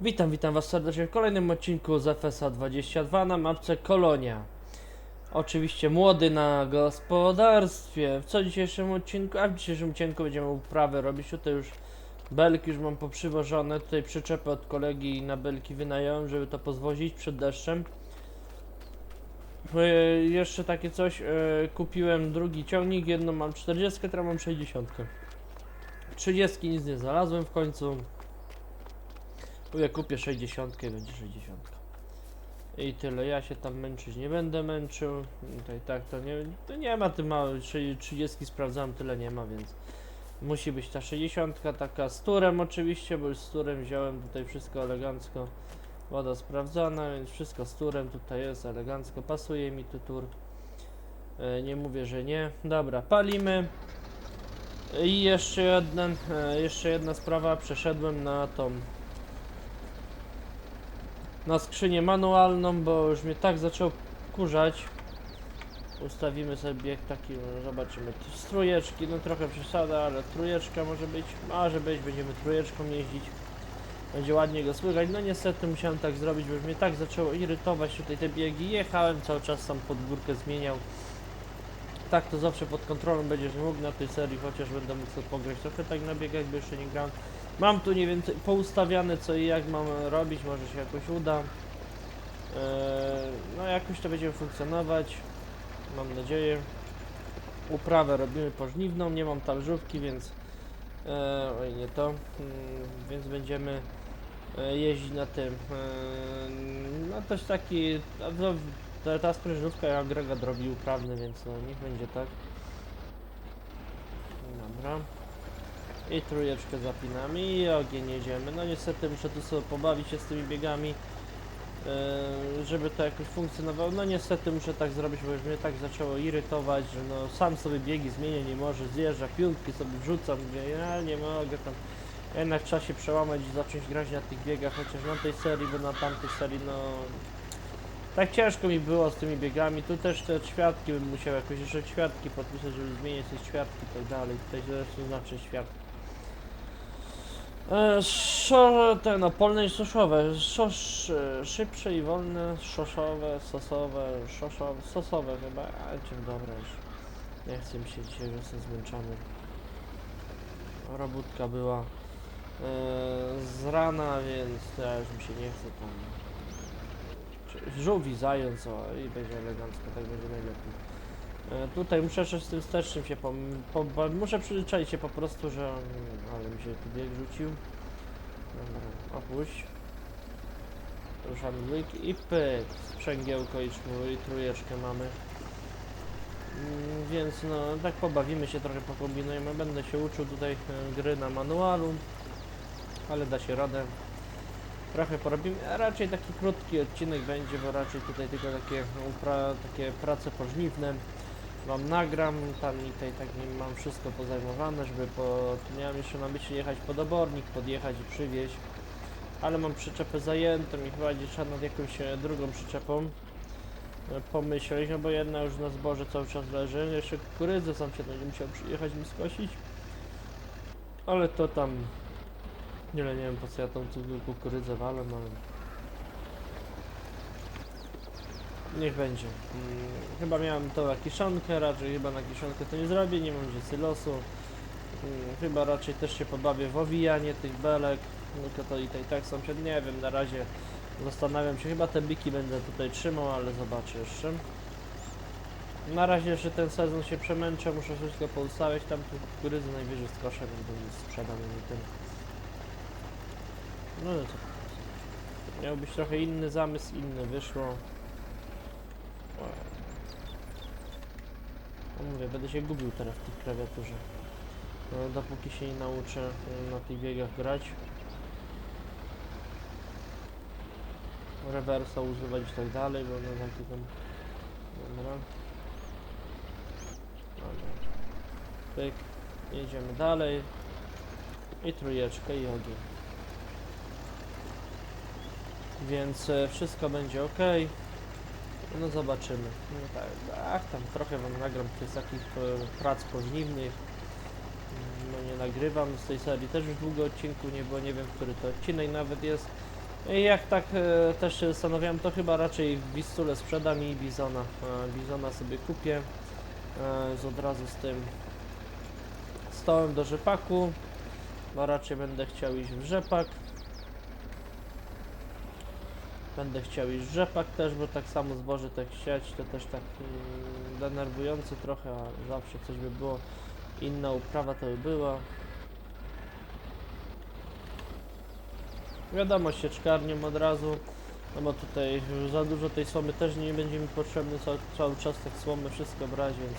Witam, witam was serdecznie w kolejnym odcinku z FSA 22 na mapce Kolonia. Oczywiście młody na gospodarstwie. W co dzisiejszym odcinku? A w dzisiejszym odcinku będziemy uprawę robić. Tutaj już belki już mam poprzywożone. Tutaj przyczepę od kolegi na belki wynająłem, żeby to pozwozić przed deszczem. E, jeszcze takie coś. E, kupiłem drugi ciągnik. Jedną mam 40, teraz mam 60. 30 nic nie znalazłem w końcu. Ja kupię 60 i będzie 60. I tyle, ja się tam męczyć nie będę męczył. Tutaj tak to nie, to nie ma tym małej 30 sprawdzałem, tyle nie ma, więc musi być ta 60 taka z turem oczywiście, bo już z turem wziąłem tutaj wszystko elegancko. Woda sprawdzona, więc wszystko z turem tutaj jest elegancko, pasuje mi tu tur. E, nie mówię, że nie. Dobra, palimy. I jeszcze jeden, e, jeszcze jedna sprawa, przeszedłem na tą na skrzynię manualną, bo już mnie tak zaczął kurzać. Ustawimy sobie taki, no zobaczymy. Trójeczki, no trochę przesada, ale trójeczka może być, może być, będziemy trójeczką jeździć. Będzie ładnie go słychać. No niestety musiałem tak zrobić, bo już mnie tak zaczęło irytować tutaj te biegi. Jechałem cały czas sam pod górkę zmieniał. Tak to zawsze pod kontrolą będziesz mógł na tej serii, chociaż będę mógł pograć trochę tak na biegach, bo jeszcze nie grałem. Mam tu mniej więcej poustawiane co i jak mam robić, może się jakoś uda. Eee, no jakoś to będzie funkcjonować, mam nadzieję. Uprawę robimy pożniwną, nie mam talżówki, więc eee, oj nie to, mm, więc będziemy e, jeździć na tym. No też taki, ta, ta sprężynówka jak agregat robi uprawny, więc no niech będzie tak. Dobra. I trójeczkę zapinamy i ogień jedziemy. No niestety muszę tu sobie pobawić się z tymi biegami, yy, żeby to jakoś funkcjonowało. No niestety muszę tak zrobić, bo już mnie tak zaczęło irytować, że no sam sobie biegi zmienię, nie może, zjeżdża, piątki sobie wrzucam, mówię, ja nie mogę tam. Jednak trzeba się przełamać i zacząć grać na tych biegach, chociaż na tej serii, bo na tamtej serii no... Tak ciężko mi było z tymi biegami, tu też te świadki bym musiał jakoś jeszcze świadki podpisać, żeby zmienić te świadki i tak dalej. Tutaj zresztą znaczy świadki. E, Szo, te no, polne i suszowe, szosz, e, szybsze i wolne, szoszowe, sosowe, szoszowe, sosowe chyba, a dzień dobry już. Nie chcę mi się dzisiaj, że jestem zmęczony. Robótka była e, z rana, więc już mi się nie chce tam. Żółwi zając, o, i będzie elegancko, tak będzie najlepiej. E, tutaj muszę z tym wstecznym się. Po, bo muszę przyzwyczaić się po prostu, że... Ale mi się tu bieg rzucił. Dobra, opuść. Ruszamy dwójki i pyk. Sprzęgiełko i, czwór, i trójeczkę mamy. Mm, Więc no, tak pobawimy się trochę, pokombinujemy. Będę się uczył tutaj e, gry na manualu. Ale da się radę. Trochę porobimy, a raczej taki krótki odcinek będzie, bo raczej tutaj tylko takie, takie prace pożniwne wam nagram, tam i tutaj tak nie mam wszystko pozajmowane, żeby po... Miałem jeszcze na myśli jechać pod obornik, podjechać i przywieźć. Ale mam przyczepę zajętą i chyba będzie trzeba nad jakąś e, drugą przyczepą e, pomyśleć, no bo jedna już na zboże cały czas leży. Jeszcze kukurydzę sam się będzie musiał przyjechać mi skosić. Ale to tam... Nie, nie wiem po co ja tą kukurydzę walę, no ale... Niech będzie. Mm, chyba miałem to na kiszonkę, raczej chyba na kiszonkę to nie zrobię, nie mam gdzie sylosu. Mm, chyba raczej też się pobawię w owijanie tych belek. Tylko to i tak, i tak sąsiad, nie wiem, na razie zastanawiam się, chyba te biki będę tutaj trzymał, ale zobaczę jeszcze. Na razie jeszcze ten sezon się przemęczę, muszę wszystko poustawiać, tam tu kukurydzy najwyżej skoszę, będę nic sprzedam i tym. No co? Miał być trochę inny zamysł, inny wyszło. No mówię, będę się gubił teraz w tej klawiaturze. No, dopóki się nie nauczę na tych biegach grać. Rewersa używać i tak dalej, bo no taki tam... Dobra. Dobra. Pyk. Jedziemy dalej. I trójeczkę i ogień. Więc e, wszystko będzie ok. No zobaczymy. No tak, ach, tam trochę wam nagram tych takich e, prac pożniwnych. Mm, No nie nagrywam z tej serii, też już długo odcinku nie było, nie wiem który to odcinek nawet jest. I jak tak e, też się zastanawiałem, to chyba raczej w Wistule sprzedam i Bizona. E, Bizona sobie kupię e, z od razu z tym stołem do rzepaku. No raczej będę chciał iść w rzepak. Będę chciał iść rzepak też, bo tak samo zboże tak siać to też tak mm, denerwujące trochę, a zawsze coś by było. Inna uprawa to by była. Wiadomo, sieczkarnią od razu, no bo tutaj za dużo tej słomy też nie będzie mi potrzebny, cały, cały czas tak słomy wszystko brać, więc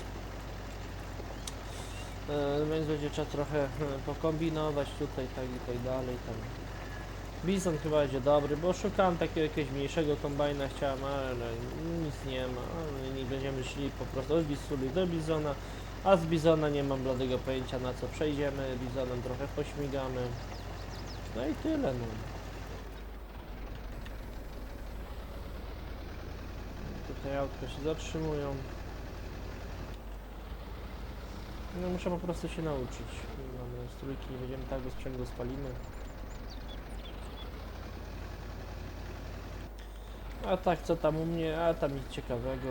e, więc będzie trzeba trochę e, pokombinować tutaj, tak i tak dalej, tam. Bizon chyba będzie dobry, bo szukałem takiego jakiegoś mniejszego kombajna, chciałem, ale nic nie ma, ale nie będziemy szli po prostu od Bisuli do Bizona, a z Bizona nie mam bladego pojęcia na co przejdziemy, Bizonem trochę pośmigamy, no i tyle no. Tutaj autka się zatrzymują. No muszę po prostu się nauczyć. Mamy z trójki, nie będziemy tak go sprzęgło spalimy. A tak, co tam u mnie? A tam nic ciekawego.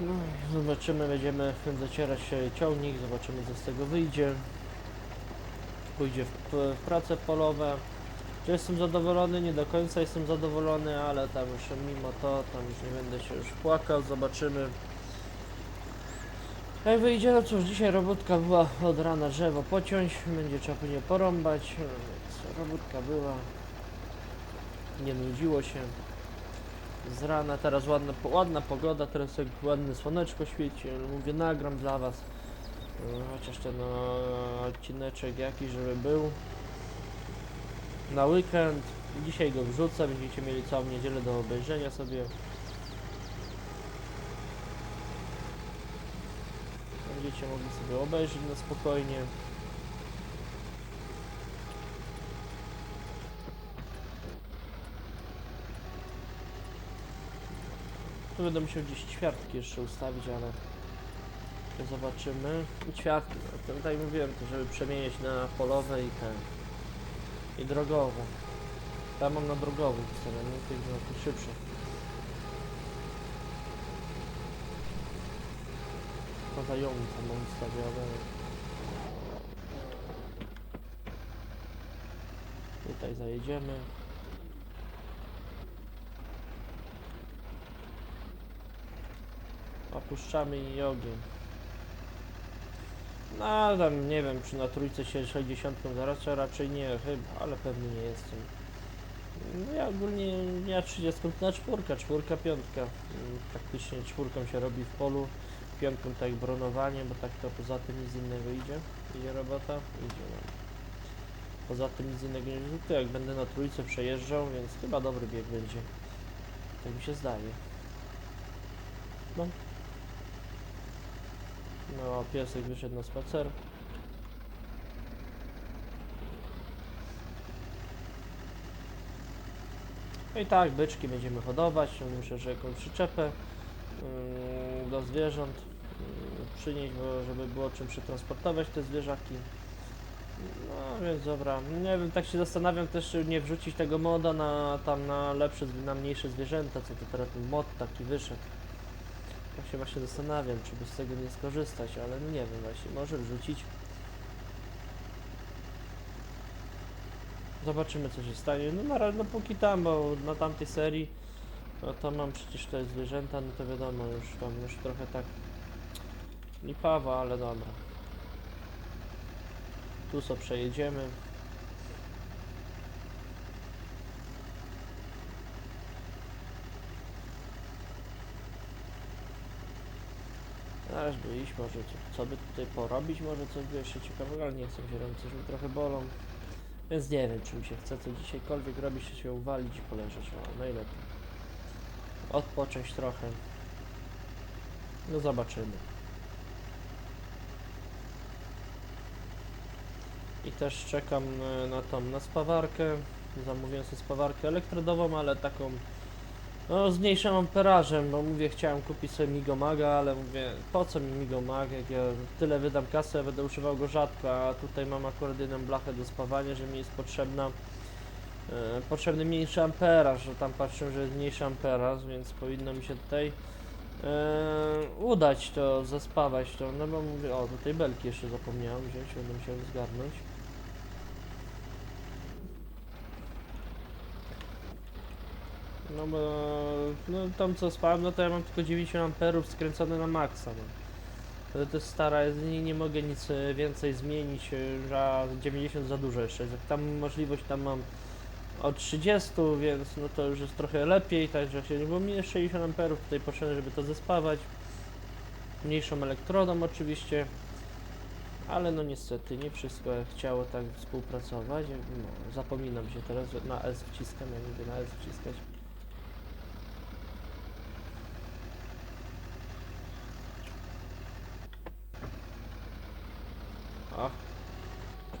No, zobaczymy, będziemy zacierać ciągnik, zobaczymy co z tego wyjdzie. Pójdzie w, w prace polowe. Czy jestem zadowolony? Nie do końca jestem zadowolony, ale tam już mimo to, tam już nie będę się już płakał, zobaczymy. Jak wyjdzie, no cóż, dzisiaj robótka była od rana drzewo pociąć, będzie trzeba później porąbać, no więc robótka była. Nie nudziło się. Z rana, teraz ładna, ładna pogoda, teraz jak ładne słoneczko świeci, mówię, nagram dla was. No, Chociaż ten no, odcineczek jakiś, żeby był na weekend. Dzisiaj go wrzucę, będziecie mieli całą niedzielę do obejrzenia sobie. Będziecie mogli sobie obejrzeć na spokojnie. Tu będę musiał gdzieś ćwiartki jeszcze ustawić, ale to zobaczymy. Ćwiartki, no, tak jak mówiłem, to żeby przemieniać na polowe i ten i drogowe. Ja mam na drogowych ustawione, tych na tych szybszych. Podające mam ustawione. Tutaj zajedziemy. Opuszczamy i ogień. No tam nie wiem, czy na trójce się 60 zaraz, czy raczej nie, chyba, ale pewnie nie jestem. No ja ogólnie ja 30 na czwórka, czwórka, piątka. Mm, Praktycznie czwórką się robi w polu, piątką tak bronowanie, bo tak to poza tym nic innego idzie. Idzie robota? Idzie. No. Poza tym nic innego nie. To jak będę na trójce przejeżdżał, więc chyba dobry bieg będzie. Tak mi się zdaje. No. No, piesek wyszedł na spacer. No i tak, byczki będziemy hodować. Muszę że jakąś przyczepę yy, do zwierząt yy, przynieść, bo żeby było czym przetransportować te zwierzaki. No więc dobra, nie wiem, tak się zastanawiam też, czy nie wrzucić tego moda na tam na lepsze, na mniejsze zwierzęta, co to teraz ten mod taki wyszedł. Tak się właśnie zastanawiam, czy by z tego nie skorzystać, ale no nie wiem właśnie, może wrzucić. Zobaczymy co się stanie. No na razie, no póki tam, bo na tamtej serii, no to mam przecież te zwierzęta, no to wiadomo, już tam już trochę tak lipawa, ale dobra. Tu sobie przejedziemy. Zaraz by iść, może co, by tutaj porobić, może coś by jeszcze ciekawego, ale nie chcę się robić, coś mi trochę bolą. Więc nie wiem, czy mi się chce co dzisiejkolwiek robić, czy się uwalić i poleżeć, o, najlepiej. Odpocząć trochę. No zobaczymy. I też czekam e, na tą, na spawarkę. Zamówiłem sobie spawarkę elektrodową, ale taką no, z mniejszym amperażem, bo mówię, chciałem kupić sobie Migomaga, ale mówię, po co mi Migomag, jak ja tyle wydam kasy, ja będę używał go rzadko, a tutaj mam akurat jedną blachę do spawania, że mi jest potrzebna. e, potrzebny mniejszy amperaż, że tam patrzę, że jest mniejszy amperaż, więc powinno mi się tutaj e, udać to, zespawać to, no bo mówię, o tutaj belki jeszcze zapomniałem wziąć, będę musiał zgarnąć. No bo no, tam co spałem, no to ja mam tylko 90 amperów skręcone na maksa. No. To, jest stara, nie, nie mogę nic e, więcej zmienić, że 90 za dużo jeszcze jest. Tam możliwość tam mam od 30, więc no to już jest trochę lepiej, także się, bo mi jest 60 amperów tutaj potrzebne, żeby to zespawać. Mniejszą elektrodą oczywiście. Ale no niestety nie wszystko chciało tak współpracować. No, zapominam się teraz, na S wciskam, ja lubię na S wciskać. Ach,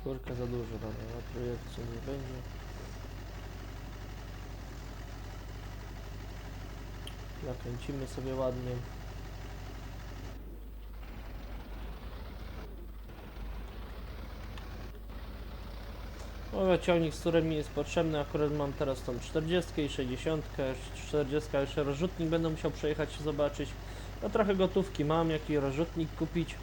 czwórka za dużo tam, na trójce nie będzie. Zakręcimy sobie ładnie. Mówię, ciągnik, z którym mi jest potrzebny, akurat mam teraz tą 40 i 60, 40 jeszcze rozrzutnik będę musiał przejechać i zobaczyć. No trochę gotówki mam, jaki rozrzutnik kupić.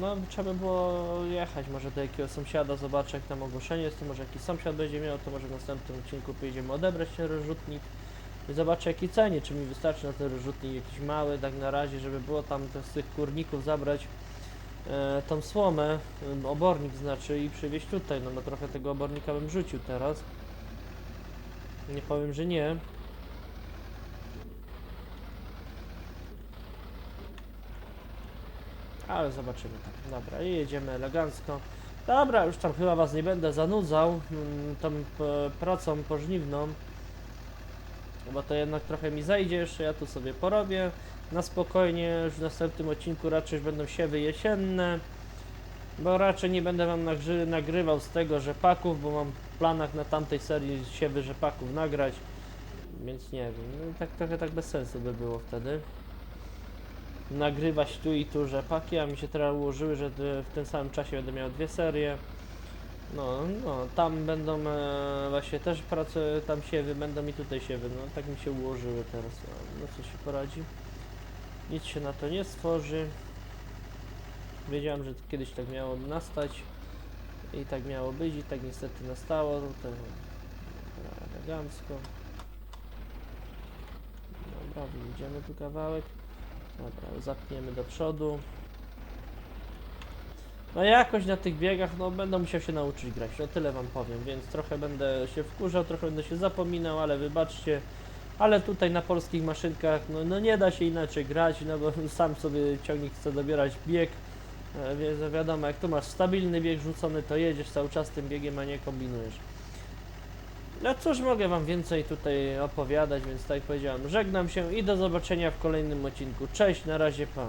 No trzeba by było jechać może do jakiegoś sąsiada, zobaczyć jak tam ogłoszenie jest, to może jakiś sąsiad będzie miał, to może w następnym odcinku pojedziemy odebrać ten rozrzutnik i zobaczę jaki cenie, czy mi wystarczy na ten rozrzutnik jakiś mały, tak na razie, żeby było tam z tych kurników zabrać e, tą słomę, e, obornik znaczy i przywieźć tutaj, no bo trochę tego obornika bym rzucił teraz. Nie powiem, że nie. Ale zobaczymy. Dobra, i jedziemy elegancko. Dobra, już tam chyba was nie będę zanudzał mm, tą e, pracą pożniwną. Bo to jednak trochę mi zajdzie jeszcze, ja tu sobie porobię na spokojnie. Już w następnym odcinku raczej będą siewy jesienne. Bo raczej nie będę wam nagrzy- nagrywał z tego rzepaków, bo mam w planach na tamtej serii siewy rzepaków nagrać. Więc nie wiem, no, tak trochę tak bez sensu by było wtedy nagrywać tu i tu rzepaki, a mi się teraz ułożyły, że w tym samym czasie będę miał dwie serie. No, no, tam będą e, właśnie też prace, tam siewy, będą i tutaj siewy, no tak mi się ułożyły teraz, no, no co się poradzi. Nic się na to nie stworzy. Wiedziałem, że kiedyś tak miało nastać i tak miało być i tak niestety nastało, to dobra, elegancko. Dobra, wyjdziemy tu kawałek. Dobra, zapniemy do przodu. No jakoś na tych biegach, no będę musiał się nauczyć grać, no tyle wam powiem, więc trochę będę się wkurzał, trochę będę się zapominał, ale wybaczcie. Ale tutaj na polskich maszynkach, no, no nie da się inaczej grać, no bo sam sobie ciągnik chce dobierać bieg. E, Więc wiadomo, jak tu masz stabilny bieg rzucony, to jedziesz cały czas tym biegiem, a nie kombinujesz. No cóż, mogę wam więcej tutaj opowiadać, więc tak jak powiedziałem, żegnam się i do zobaczenia w kolejnym odcinku. Cześć, na razie, pa.